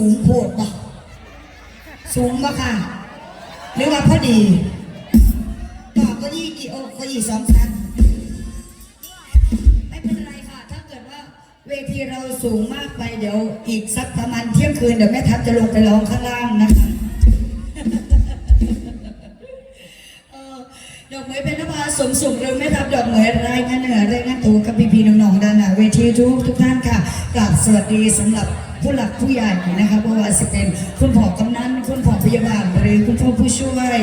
ูงโพดบ่สูงบ่ค่ะ หรือว่าพอดีต่อก็ยี่กี่โอก็ยี่สองชั้นไม่เป็นไรค่ะ ถ้าเกิดว่าเวทีเราสูงมากไปเดี๋ยวอีกสักประมาณเที่ยงคืนเดี๋ยวแม่ทัพจะลงไปร้องข้างล่างนะคะเอ่อดอกเหมยเป็นนภาสมสุขหรือแม่ทัพดอกเหมยรายงาน ทุกทุกท่านค่ะกราบสวัสดีสำหรับผู้หลักผู้ใหญ่นะคะเพราะว่าจะเป็นคุณพ่อกำนันคุณพ่อพยาบาลหรือคุณพ่อผู้ช่วย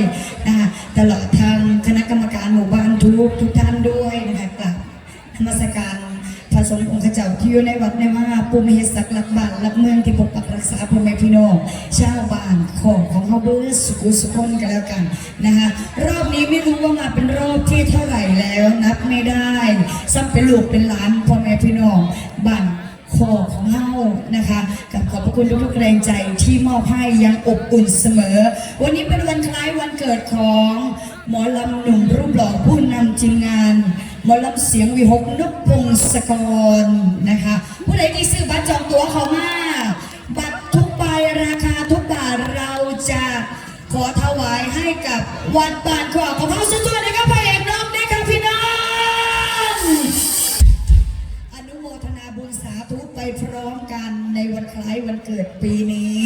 นะคะตลอดทางคณะกรรมการหมู่บ้านทุกทุกท่านด้วยนะคะกราบนมัสการพระสงฆ์องค์ข้าเจ้าที่อยู่ในวัดในว่าปูมิศักดิ์หลักบ้านหลักเมืองที่ปกปักรักษาพ่อแม่พี่น้องชาวบ้านของของเขาเบิร์สุขุสุขนกันแล้วกันนะคะรอบนี้ไม่รู้ว่ามาเป็นรอบที่เท่าไหร่แล้วนับไม่ได้ซ้ำเป็นลูกเป็นหลานพ่อ ม่พี่น้องบ้านคอของเฮานะคะกับขอบพระคุณทุกๆแรงใจที่มอบให้ยังอบอุ่นเสมอ วันนี้เป็นวันคล้ายวันเกิดของหมอลำหนุ่มรูปหล่อผู้นำทีมงาน หมอลำเสียงวิหกนุกพงศกรนะคะ ผู้ใดที่ซื้อบัตรจองตั๋วเขามาบัตรทุกใบราคาทุกบาทเราจะขอถวายให้กับวัดบ้านขวาของเขาสุด พร้อมกันในวันคล้ายวันเกิดปีนี้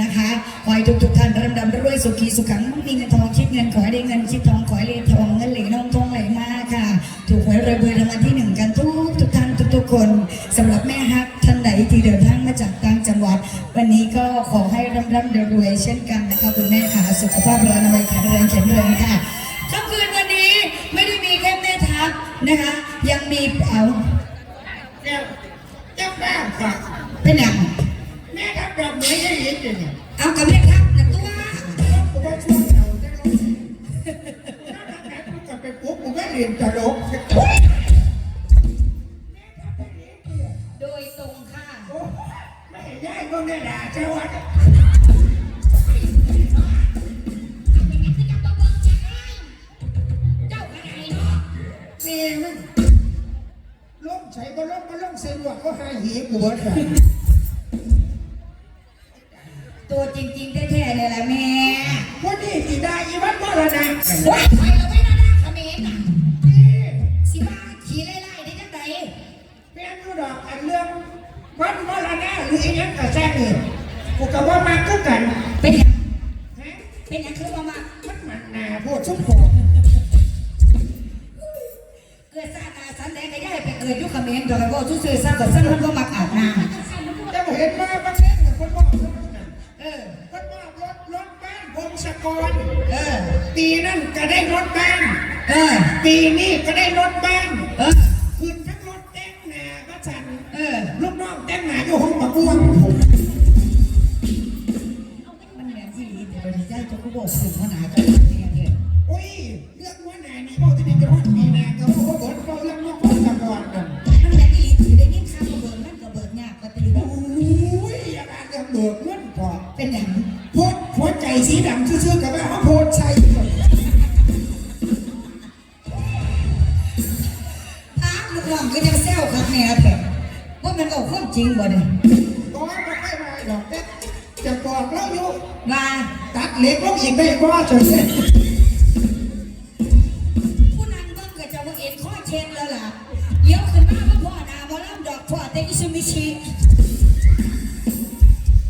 นะคะขอให้ทุกทุกๆท่านร่ำดำรวยสุขีสุขังมีเงินทองคิดเงินขอให้ได้เงินคิดทองขอให้ได้ทองเงินไหลน้องทองไหลมาค่ะ ถูกหวยรวยเบอร์รางวัลที่หนึ่งกันทุกทุกท่านทุกทุกๆคนสำหรับแม่ฮักท่านไหนที่เดินทางมาจากต่างจังหวัด วันนี้ก็ขอให้ร่ำร่ำรวยเช่นกันนะคะคุณแม่ค่ะสุขภาพร่างกายแข็งแรงแข็งแรงค่ะค่ำคืนวันนี้ไม่ได้มีแค่แม่ทัพนะคะ ยังมีเอา เจ้าเจ้าบ้าค่ะเป็นอย่างแม่ทับดอกไม้ยังเห็นอยู่เนี่ยเอากับแม่ทัพนะตัวผมว่าช่วงเราจะลงถ้าทำงานกูกลับไปปุ๊บกูก็เรียนตลกโดยตรงค่ะโอ้ไม่เห็นยายก็แน่ด่าเจ้าวัด ก็หาหีบวชค่ะตัวจริงๆแท้ๆเลยล่ะแม่วันนี้สีดาอีวัดมรณะว้ายไปแล้วไม่น่าด่าเขมรน่ะสิว่าขี่ไล่ๆได้จังไดเป็นดูดอกอันเรื่องวัดมรณะหรืออีหยังกระแซงนี่กูกับว่ามาก็กัน เป็นเป็นหยังคือว่ามามันมันหนาโพดชุบโผ ไปเกิดอยุคเขมรตัวกันก็ซื่อๆซะก็ซั่นมันก็มักอาบน้จะเห็นมาบางเล่นเหมือนคนบอกคนนั้นำเออคนบอกรถรถบ้านวงศกรเออปีนั้นก็ได้รถบ้านเออปีนี้ก็ได้รถบ้าน เรื่องเบิกเงินพอเป็นอย่างโพดหัวใจสีดำซื่อๆกับว่าเขาโพดใส่อ้าวลูกน้องก็ยังแซวครับเนี่ยแบบว่ามันเอาความจริงบ่เนี่ยก็ไม่ค่อยมาหรอกแต่จะบอกเราอยู่มาตัดเหล็กลงอีกได้ก็จนเสร็